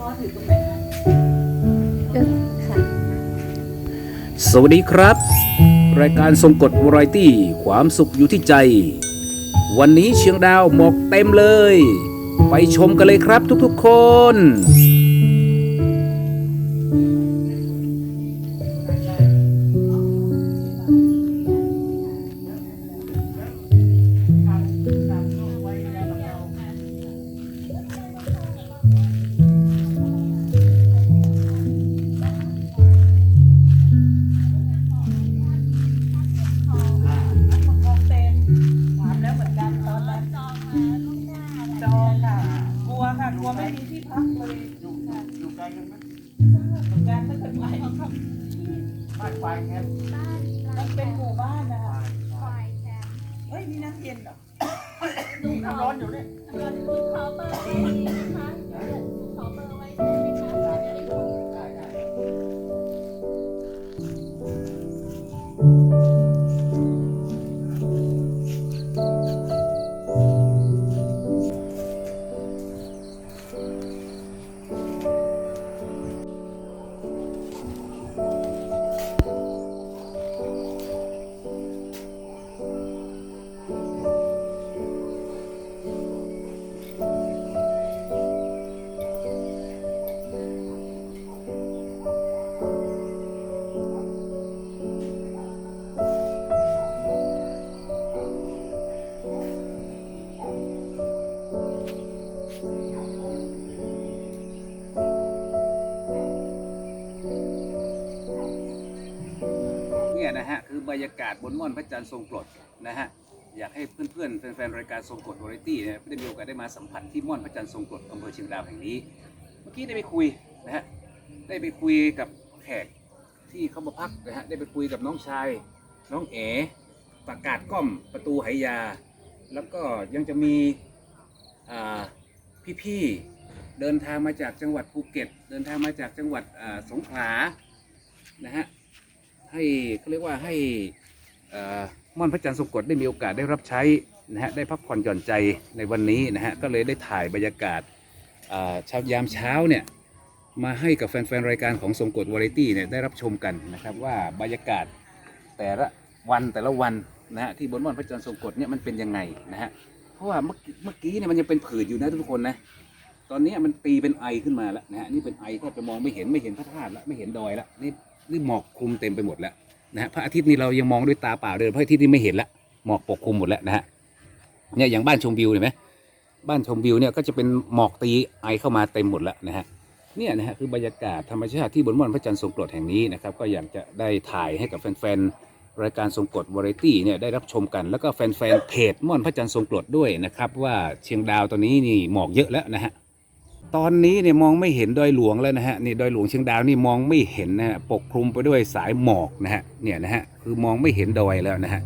ร้อนอยู่ตรงไหนคะเออค่ะสวัสดีครับ รายการทรงกฎวารตี้ความสุขอยู่ที่ใจ วันนี้เชียงดาวหมอกเต็มเลย ไปชมกันเลยครับทุกๆคน เฮ้ยมีน้ำเย็นเหรอมีน้ำร้อนอยู่เนี่ยเนี่ ยนะฮะคือบรรยากาศบนม่อนพระจันทร์ทรงกรดนะฮะอยากให้เพื่อนๆแฟนๆรายการทรงกรดวาไรตี้เนี่ยได้มีโอกาสได้มาสัมผัสที่ม่อนพระจันทร์ทรงกรดอำเภอเชียงดาวแห่งนี้ เมื่อกี้ได้ไปคุยนะฮะได้ไปคุยกับแขกที่เขามาพักนะฮะได้ไปคุยกับน้องชาย น้องเอ๋ประกาศก้อมประตูไหยา แล้วก็ยังจะมีพี่ๆเดินทางมาจากจังหวัดภูเก็ต เดินทางมาจากจังหวัดสงขลานะฮะ ให้เขาเรียกว่าให้ม่อนพระจันทร์ทรงกฎได้มีโอกาสได้รับใช้นะฮะได้พักผ่อนหย่อนใจในวันนี้นะฮะก็เลยได้ถ่ายบรรยากาศเช้ายามเช้าเนี่ยมาให้กับแฟนๆรายการของทรงกฎวาไรตี้เนี่ยได้รับชมกันนะครับว่าบรรยากาศแต่ละวันแต่ละวันนะฮะที่บนม่อนพระจันทร์ทรงกฎเนี่ยมันเป็นยังไงนะฮะเพราะว่าเมื่อกี้เนี่ยมันยังเป็นผื่นอยู่นะทุกคนนะตอนนี้มันตีเป็นไอขึ้นมาแล้วนะฮะนี่เป็นไอแทบจะมองไม่เห็นไม่เห็นพระธาตุแล้วไม่เห็นดอยแล้วนี่ นี่หมอกคลุมเต็มไปหมดแล้วนะฮะพระอาทิตย์นี่เรายังมองด้วยตาเปล่าเลยพระอาทิตย์นี่ไม่เห็นละหมอกปกคลุมหมดแล้วนะฮะเนี่ยอย่างบ้านชมวิวเห็นไหมบ้านชมวิวเนี่ยก็จะเป็นหมอกตีไอเข้ามาเต็มหมดแล้วนะฮะเนี่ยนะฮะคือบรรยากาศธรรมชาติที่บนม่อนพระจันทร์ทรงกรดแห่งนี้นะครับก็อยากจะได้ถ่ายให้กับแฟนๆรายการทรงกรดวาไรตี้เนี่ยได้รับชมกัน แล้วก็แฟนๆเพจม่อนพระจันทร์ทรงกรดด้วยนะครับว่าเชียงดาวตอนนี้นี่หมอกเยอะแล้วนะฮะ ตอนนี้เนี่ยมองไม่เห็นดอยหลวงแล้วนะฮะนี่ดอยหลวงเชียงดาวนี่มองไม่เห็นนะฮะปกคลุมไปด้วยสายหมอกนะฮะเนี่ยนะฮะคือมองไม่เห็นดอยแล้วนะฮะ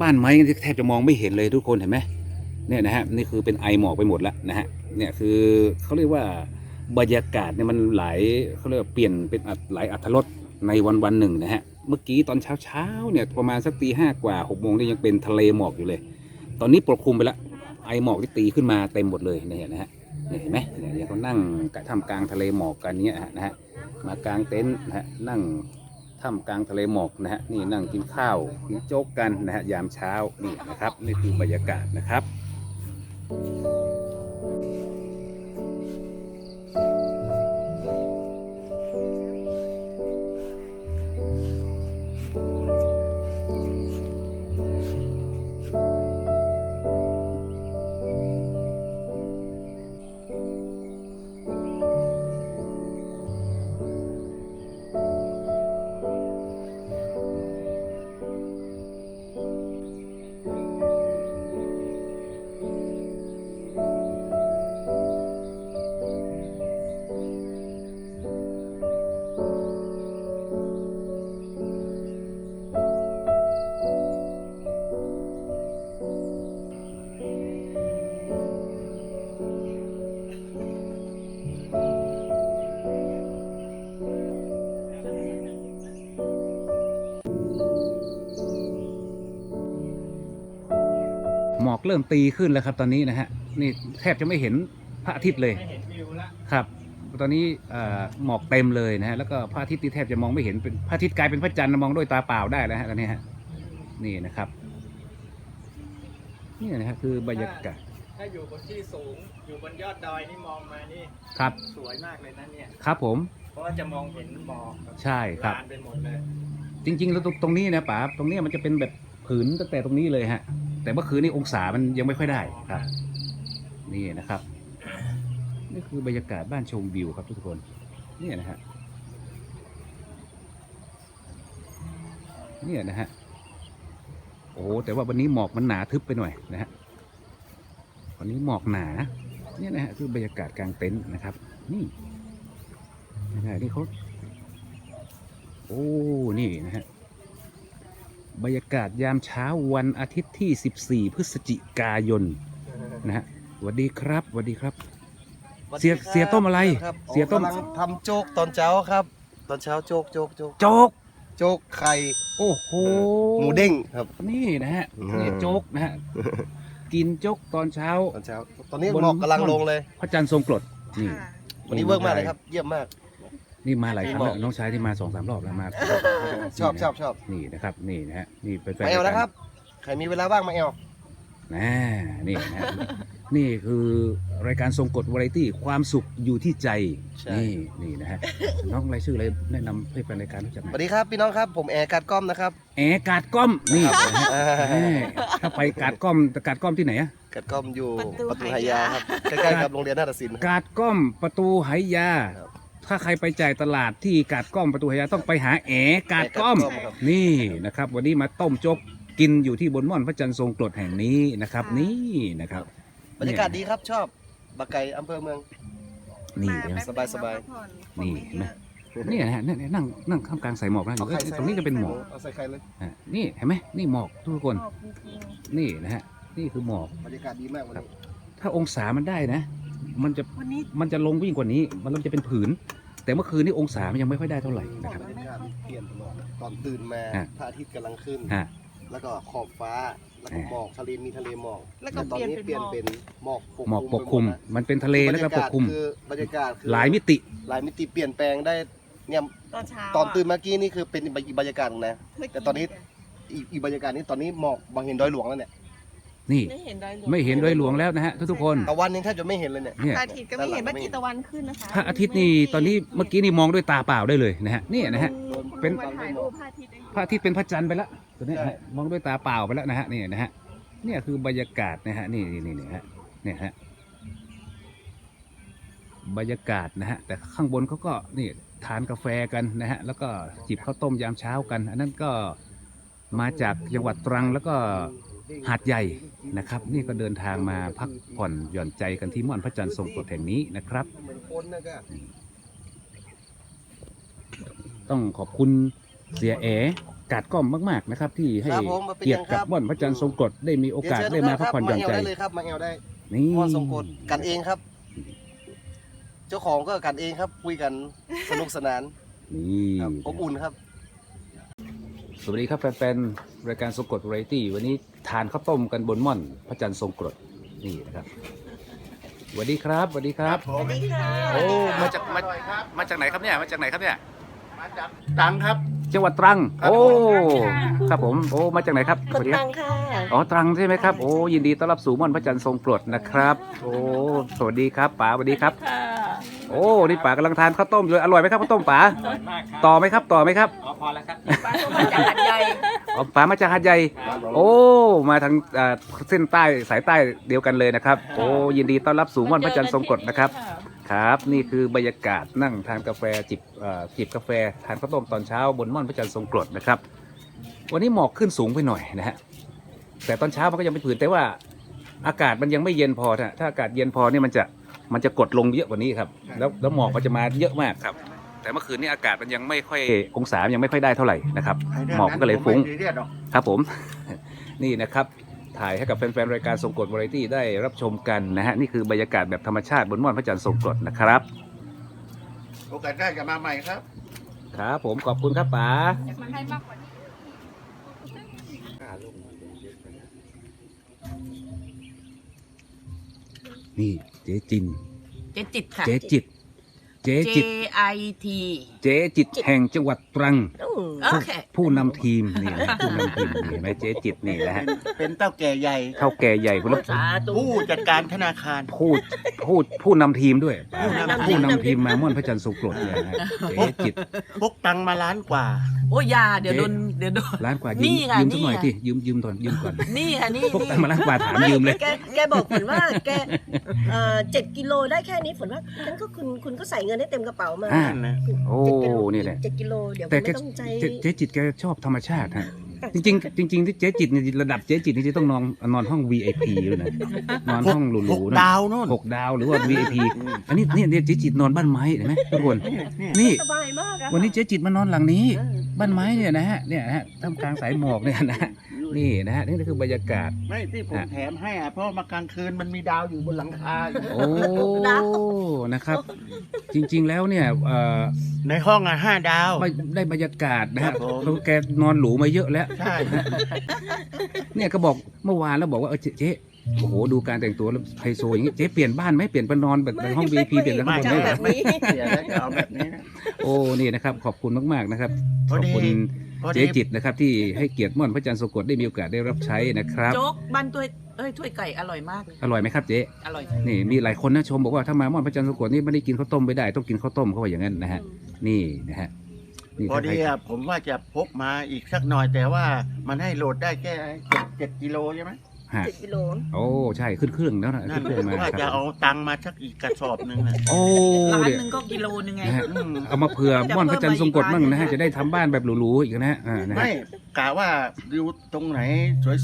บ้านไม้แทบจะมองไม่เห็นเลยทุกคนเห็นไหมเนี่ยนะฮะนี่คือเป็นไอหมอกไปหมดแล้วนะฮะเนี่ยคือเขาเรียกว่าบรรยากาศเนี่ยมันหลายเขาเรียกว่าเปลี่ยนเป็นอัตหลายอัธรสในวันวันหนึ่งนะฮะเมื่อกี้ตอนเช้าเช้าเนี่ยประมาณสักตีห้ากว่าหกโมงนี่ยังเป็นทะเลหมอกอยู่เลย ตอนนี้ปกคลุมไปแล้วไอหมอกที่ตีขึ้นมาเต็มหมดเลยเนี่ยนะฮะ นี่เห็นไหมเนี่ยเนี่ยเขานั่งกะท่ามกลางทะเลหมอกกันเนี้ยนะฮะมากลางเต็นท์นะฮะนั่งท่ามกลางทะเลหมอกนะฮะนี่นั่งกินข้าวกินโจ๊กกันนะฮะยามเช้านี่นะครับ นี่คือบรรยากาศนะครับ เริ่มตีขึ้นแล้วครับตอนนี้นะฮะนี่แทบจะไม่เห็นพระอาทิตย์เลยไม่เห็นวิวละครับ ตอนนี้เอ่อหมอกเต็มเลยนะฮะแล้วก็พระอาทิตย์ที่แทบจะมองไม่เห็นเป็นพระอาทิตย์กลายเป็นพระจันทร์มองด้วยตาเปล่าได้แล้วฮะตอนนี้ฮะนี่นะครับนี่นะฮะคือบรรยากาศถ้าอยู่บนที่สูงอยู่บนยอดดอยนี่มองมานี่ครับสวยมากเลยนะเนี่ยครับผมเพราะว่าจะมองเห็นหมอกแบบใช่ครับลานไปหมดเลย จริง ๆ แล้วตรงตรงนี้นะป๋าตรงนี้มันจะเป็นแบบผืนตั้งแต่ตรงนี้เลยฮะ แต่เมื่อคืนนี้องศามันยังไม่ค่อยได้ครับ นี่นะครับ นี่คือบรรยากาศบ้านชมวิวครับทุกคนเนี่ยนะฮะเนี่ยนะฮะโอ้โหแต่ว่าวันนี้หมอกมันหนาทึบไปหน่อยนะฮะวันนี้หมอกหนาเนี่ยนะฮะคือบรรยากาศกลางเต็นท์นะครับ นี่นะฮะนี่เขาโอ้นี่นะฮะ บรรยากาศยามเช้าวันอาทิตย์ที่ 14 พฤศจิกายนนะฮะสวัสดีครับสวัสดีครับ เสียเสียต้มอะไรครับเสียต้มกำลังทำโจ๊กตอนเช้าครับ ตอนเช้าโจ๊กโจ๊กโจ๊กโจ๊กโจ๊กไข่โอ้โหหมูเด้งครับ นี่นะฮะอืมนี่โจ๊กนะฮะกินโจ๊กตอนเช้าตอนเช้า ตอนนี้บนหมอกกำลังลงเลยพระจันทร์ทรงกรดนี่วันนี้เวิร์กมากเลยครับ เยี่ยมมาก นี่มาหลายครั้งบแล้อกวน้องชายที่มาสองสามรอบแล้วมาชอบชอบชอบนี่นะครับนี่นะฮะนี่เป็นแฟนมาเอลนะครับใครมีเวลาว่างมาเอลนะนี่นะฮะนี่คือรายการทรงกฎวาไรตี้ความสุขอยู่ที่ใจ นี่นี่นะฮะน้องอะไรชื่ออะไรแนะนำให้แฟนรายการรู้จักหสน่วัอยสดีครับพี่น้องครับผมแอร์การ์ดก้อมนะครับแอร์กาดก้อมนี่นะฮะอ่าแหมถ้าไปกาดก้อมแต่กาดก้อมที่ไหนอะการ์ดก้อมอยู่ประตูประตูไหไหยาครับใกล้ๆกับโรงเรียนนาฏศิลป์ครับกาดก้อมประตูไหยาครับ ถ้าใครไปจ่ายตลาดที่กาดก้อมประตูไหยาต้องไปหาแอร์กาดก้อมแอร์กาดก้อมครับนี่นะครับ วันนี้มาต้มจกกินอยู่ที่บนม่อนพระจันทร์ทรงกรดแห่งนี้นะครับ นี่นะครับ บรรยากาศดีครับชอบบักไก่อำเภอเมือง นี่มานะแป๊สบายสบายพักผ่อนนี่เห็นไหม นี่นะฮะเนี่ยเนี่ยนั่งนั่งข้ามกลางสายหมอกนะอยู่เอ้ยตรงนี้จะเป็นหมอกเอาใส่ไข่เลยอะนี่เห็นไหมนี่หมอกทุกคนออกจริงนี่นะฮะนี่คือหมอกบรรยากาศดีมากวันนี้ถ้าองศามันได้นะ มันจะๆวันนี้มันจะลงวิ่งกว่านี้ มันจะเป็นผืน แต่เมื่อคืนนี้องศามันยังไม่ค่อยได้เท่าไหร่บรนะครับรยากาศเปลี่ยนตลอดตอนตื่นมาฮะ พระอาทิตย์กำลังขึ้น ฮะ แล้วก็ขอบฟ้า แล้วก็ฮะหมอกทะเลมีทะเลหมอกแล้วก็ตอนนี้เปเปลี่ลี่ยยนนเป็เป็นนหมอกปกหมอกปกไปคลุมหดนะมันเป็นทะเลแล้วก็ปกคลุม บรรยากาศคือบหลายมิติหลายมิติเปลี่ยนแปลงได้เนี่ยตอนเช้าตอนตื่นเมื่อกี้นี่คือเป็นอีกบรรยากาศหนึ่งนะเมื่กี้แต่ตอนนี้ อีกอีกบรรยากาศนี้ตอนนี้หมอกบางเห็นดอยหลวงแล้วเนี่ย นี่ไม่เห็นดอยหลวงไม่เห็นดอยหลวงแล้วนะฮะทุกๆคนตะวันยังแทบจะไม่เห็นเลยเนี่ย เนี่ยพระอาทิตย์ก็ไม่เห็นเมื่อกี้ตะวันขึ้นนะคะพระอาทิตย์นี่ตอนนี้เมื่อกี้นี่มองด้วยตาเปล่าได้เลยนะฮะเนี่ยนะฮะ เป็เป็น นถ่ายรูปพระอาทิตย์ได้อยู่พระอาทิตย์เป็นพระจันทร์ไปแล้วตอนนี้ฮะมองด้วยตาเปล่าไปแล้วนะฮะนี่นะฮะเนี่ยคือบรรยากาศนะฮะนี่นี่นี่นี่ฮะเนี่ยฮะบรรยากาศนะฮะแต่ข้างบนเขาก็นี่ทานกาแฟกันนะฮะแล้วก็จิบข้าวต้มยามเช้ากัน อันนั้นก็มาจากจังหวัดตรังแล้วก็ หาดใหญ่นะครับ นี่ก็เดินทางมาพักผ่อนหย่อนใจกันที่ม่อนพระจันทร์ทรงกรดแห่งนี้นะครับเหมือนคนนะก็ต้องขอบคุณเสียเอกาดก้อมมาก ๆ นะครับ ที่ให้ครับผมมาเป็นเกียรยัติงคกับรับ ม่อนพระจันทร์ทรงกรดได้มีโอกาสเดี๋ยวได้เชิญมาพักผ่อนหย่อนใจ มาแอลได้เลยครับมาแอลได้นี่ม่อนทรงกลกันเองครับ เจ้าของก็กันเองครับคุยกันสนุกสนานนี่ ครับอบอุ่นครับ สวัสดีครับแฟนๆ รายการทรงกรดวาไรตี้วันนี้ทานข้าวต้มกันบนม่อน พระจันทร์ทรงกรดนี่นะครับสวัสดีครับสวัสดีครับสวัสดีค่ะโอ้มาจากมามาจากไหนครับเนี่ยมาจากไหนครับเนี่ยตังครับ จังหวัดตรัง โอ้ครับผมโอ้มาจากไหนครับคสวันสดีคตัรับงค่ะอ๋อตรังใช่ไหมครับโอ้ยินดีต้อนรับสู่ม่อนพระจันทร์ทรงกรดนะครับ โอ้สวัสดีครับป๋าสวัสดีครับค่ะ โอ้นี่ป๋ากำลังทานข้าวต้มอยู่อร่อยไหมครับข้าวต้มป๋าอร่อยมากครับต่อไหมครับต่อไหมครับอ๋อพอแล้วครับป้าก็มาจากหัดใหญ่อ๋อป๋ามาจากหาดใหญ่โอ้มาทางอ่าเส้นใต้สายใต้เดียวกันเลยนะครับโอ้ยินดีต้อนรับสู่ม่อนพระจันทร์ทรงกรดนะครับ ครับ นี่คือบรรยากาศนั่งทานกาแฟจิบเอ่อจิบกาแฟทานข้าวต้มตอนเช้าบนม่อนพระจันทร์ทรงกรดนะครับ วันนี้หมอกขึ้นสูงไปหน่อยนะฮะแต่ตอนเช้ามันก็ยังไม่ผืนแต่ว่าอากาศมันยังไม่เย็นพอถ้าถ้าอากาศเย็นพอเนี่ยมันจะ มันจะกดลงเยอะกว่านี้ครับ แล้วแล้วหมอกก็จะมาเยอะมากครับ แต่เมื่อคืนนี้อากาศมันยังไม่ค่อยองศายังไม่ค่อยได้เท่าไหร่นะครับหมอกมันก็เลยฟุ้งครับผม นี่นะครับถ่ายให้กับแฟนๆรายการทรงกรดวาไรตี้ได้รับชมกันนะฮะนี่คือบรรยากาศแบบธรรมชาติบนม่อนพระจันทร์ทรงกรดนะครับ โอกาสได้จะมาใหม่ครับ ครับผมขอบคุณครับป๋ามันให้มากกว่านี้นี่ เจ๊จิน เจ็ดจิตค่ะ เจ๊จิต เจ๊ J จิต I T เจ๊จิตแห่งจังหวัดตรัง โอ เคผู้นำทีมนี่นะผู้นำทีมนี่เห็นไหมเจ๊จิตนี่นะฮะเป็นเต้าแก่ใหญ่เท่าแก่ใหญ่คนละสาธุ ผู้จัดการธนาคารพูดพูดผู้นำทีมด้วยผู้นำทีมผู้นำทีมมาม่อนพระจันทร์ทรงกรดเนี่ยนะฮะเจ๊จิต พกตังค์มาล้านกว่า โอ้ยอยาเดี๋ยวโดนเดี๋ยวโดนล้านกว่านี่ยืมค่ะยืมสักหน่อยนี่ค่ะที่ยืมยืมก่อนยืมก่อนนี่ค่ะนี่พกนี่ ตังค์มาล้านกว่าถามยืมเลย แกแกบอกฝนว่าแกเอ่อเจ็ดกิโลได้แค่นี้ฝนว่างั้นก็คุณคุณก็ใส่เงินให้เต็มกระเป๋ามาอ่า นะ โอ้ เจ็ดกิโลนี่แหละ เจ็ดกิโลเดี๋ยวแต่คุณแกไม่ต้องใจเจ๊เจ๊จิตแกชอบธรรมชาติฮะจริงๆจริงๆที่เจ๊จิตเนี่ยระดับเจ๊จิตนี่จะต้องนอนนอนห้อง VIP เลยนะนอนห้องหหรูกๆนะดาวนู่นหกดาวหรือว่า VIP อันนี้เนี่ยเนี่ยเจ๊จิตนอนบ้านไม้เห็นไหมทุกคนเนี่ยนี่สบายมากอะวันนี้เจ๊จิตมานอนหลังนี้ บ้านไม้เนี่ยนะฮะเนี่ยนะฮะท่ามกลางสายหมอกเนี่ยนะ ฮะนี่นะฮะนี่คือบรรยากาศ ไม่ที่ผมแถมให้อะเพราะมากลางคืนมันมีดาวอยู่บนหลังคาอยู่โอ้ นะครับ จริงๆแล้วเนี่ยเอ่อในห้องอะห้าดาวได้ได้บรรยากาศนะครัฮะบผมเขาแกนอนหรูมาเยอะแล้ว ใช่เนี่ยก็บอกเมื่อวานแล้วบอกว่าเออเจ๊เจ๊โอ้โหดูการแต่งตัวแล้วไฮโซอย่างงี้เจ๊เปลี่ยนบ้านไหมเปลี่ยนไปนอนแบบในห้อง VIP เปลี่ยนไปข้างบนจะได้เอาเหรแบอบนี้ เสียแล้วจะเอาแบบนี้นะ โอ้นี่นะครับ ขอบคุณมากๆนะครับพขออบดี คุณ พอเจ๊ดีจิตนะครับ ที่ให้เกียรติม่อนพระจันทร์ทรงกฎได้มีโอกาสได้รับใช้นะครับ โจ๊กบ้านถ้วยเอ้ยถ้วยไก่อร่อยมากเลย อร่อยไหมครับเจ๊อร่อยนี่มีหลายคนนะชมบอกว่าถ้ามาม่อนพระจันทร์ทรงกฎนี่ไม่ได้กินข้าวต้มไม่ได้ต้องกินข้าวต้มเขาว่าอย่างนั้นนะฮะนี่นะฮะนี่พอถ้าดีใครอะผมว่าจะพกมาอีกสักหน่อยแต่ว่ามันให้โหลดได้แค่เจ็ดเจ็ดกิโลใช่ไหม ฮะเจ็ดกิโลโอ้ ใช่ขึ้นเครื่องแล้วนะนั่ขึ้นนเครื่องมาว่าคจะรับเอาตังค์มาสักอีกกระสอบหนึ่งนะ โอ้ร้านเดี๋ยวหนึ่งก็กิโลนึงไง นะฮะอืม เอามาเผื่อม่อนพระจันทร์ทรงกฎมั่งนะฮะจะเพิ่มมาอีกจะได้ทำบ้านแบบหรูๆอีกนะฮะอ่านะฮะไม่กะว่าดูตรงไหน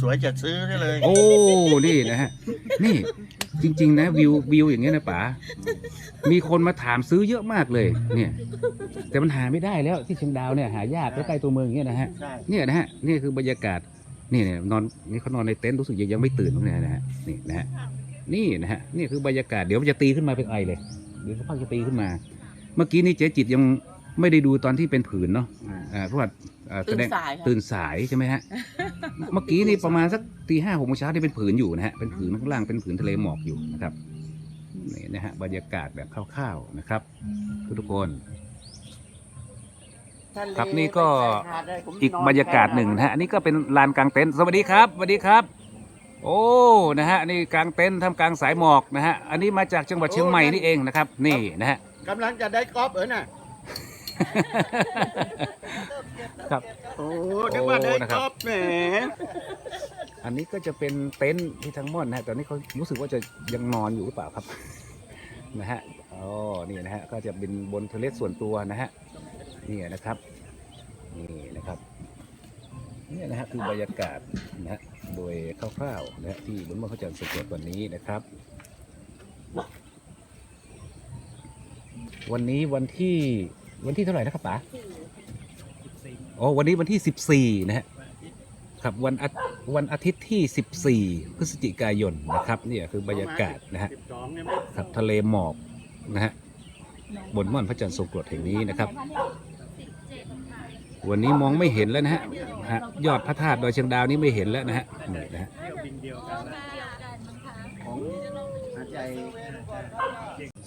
สวยๆจะซื้อได้เลย โอ้นี่นะฮะนี่จริง ๆ นะวิววิวอย่างเงี้ยนะป๋ามีคนมาถามซื้อเยอะมากเลย เนี่ย แต่มันหาไม่ได้แล้วที่เชียงดาวเนี่ยหายากใกล้ๆตัวเมืองอย่างเงี้ยนะฮะ ใช่ เนี่ยนะฮะนี่คือบรรยากาศ นี่เนี่ยนอนนี่เขานอนในเต็นท์รู้สึกยังยังไม่ตื่นเลยนะฮะนี่นะฮะนี่นะฮะนี่คือบรรยากาศเดี๋ยวมันจะตีขึ้นมาเป็นไอเลยเดี๋ยวสักพักจะตีขึ้นมา เมื่อกี้นี่เจ๊จิตยังไม่ได้ดูตอนที่เป็นผืนเนาะอ่าเพราะว่าอ่าแสตื่นดงสายค่ะตื่นสายใช่ไหมฮะเมื่อกี้นี่ประมาณสักตีห้าหกโมงเช้าที่เป็นผืนอยู่นะฮะเป็นผืนข้างล่างเป็นผืนทะเลหมอกอยู่นะครับนี่นะฮะบรรยากาศแบบคร่าวๆนะครับ ทุกๆคน ครับนี่ก็อีกบรรยากาศหนึ่งนะฮะอันนี้ก็เป็นลานกลางเต็นท์สวัสดีครับสวัสดีครับ โอ้นะฮะนี่กลางเต็นท์ทำกลางสายหมอกนะฮะอันนี้มาจากจังหวัดเชียงใหม่นี่เองนะครับ นี่นะฮะกำลังจะได้กอล์ฟเออน่ะครับโอ้นึกว่าได้โอ้นะครับกอล์ฟแหมอันนี้ก็จะเป็นเต็นท์ที่ทั้งหมดนะฮะตอนนี้เขารู้สึกว่าจะยังนอนอยู่หรือเปล่าครับนะฮะอ๋อนี่นะฮะก็จะเป็นบนเทเลสส่วนตัวนะฮะ นี่นะครับ นี่นะครับนี่นะฮะคือบรรยากาศนะฮะโดยคร่าวๆนะฮะที่บนเมืองพระจันทร์สุกดวันนี้นะครับ วันนี้วันที่วันที่เท่าไหร่นะครับป๋าโอ้วันนี้วันที่สิบสี่นะฮะครับวันอาวันอาทิตย์ที่ 14 พฤศจิกายนนะครับเนี่ยคือบรรยากาศนะฮะครับทะเลหมอกนะฮะบนม่อนพระจันทร์ทรงกรดแห่งนี้นะครับ วันนี้มองไม่เห็นแล้วนะฮะฮะยอดพระธาตุดอยเชียงดาวนี้ไม่เห็นแล้วนะฮะนี่นะฮะ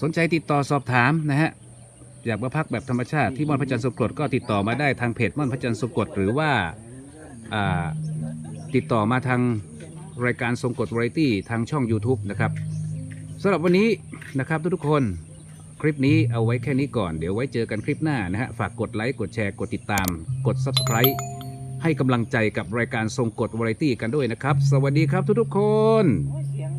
สนใจติดต่อสอบถามนะฮะอยากมาพักแบบธรรมชาติที่ม่อนพระจันทร์ทรงกรดก็ติดต่อมาได้ทางเพจม่อนพระจันทร์ทรงกรดหรือว่าติดต่อมาทางรายการทรงกรดวาไรตี้ทางช่อง YouTube นะครับสำหรับวันนี้นะครับทุกๆคน คลิปนี้เอาไว้แค่นี้ก่อน เดี๋ยวไว้เจอกันคลิปหน้านะฮะ ฝากกดไลค์ กดแชร์ กดติดตาม กด Subscribe ให้กำลังใจกับรายการทรงกดวาไรตี้กันด้วยนะครับ สวัสดีครับทุกๆคน โอ้ยเสียง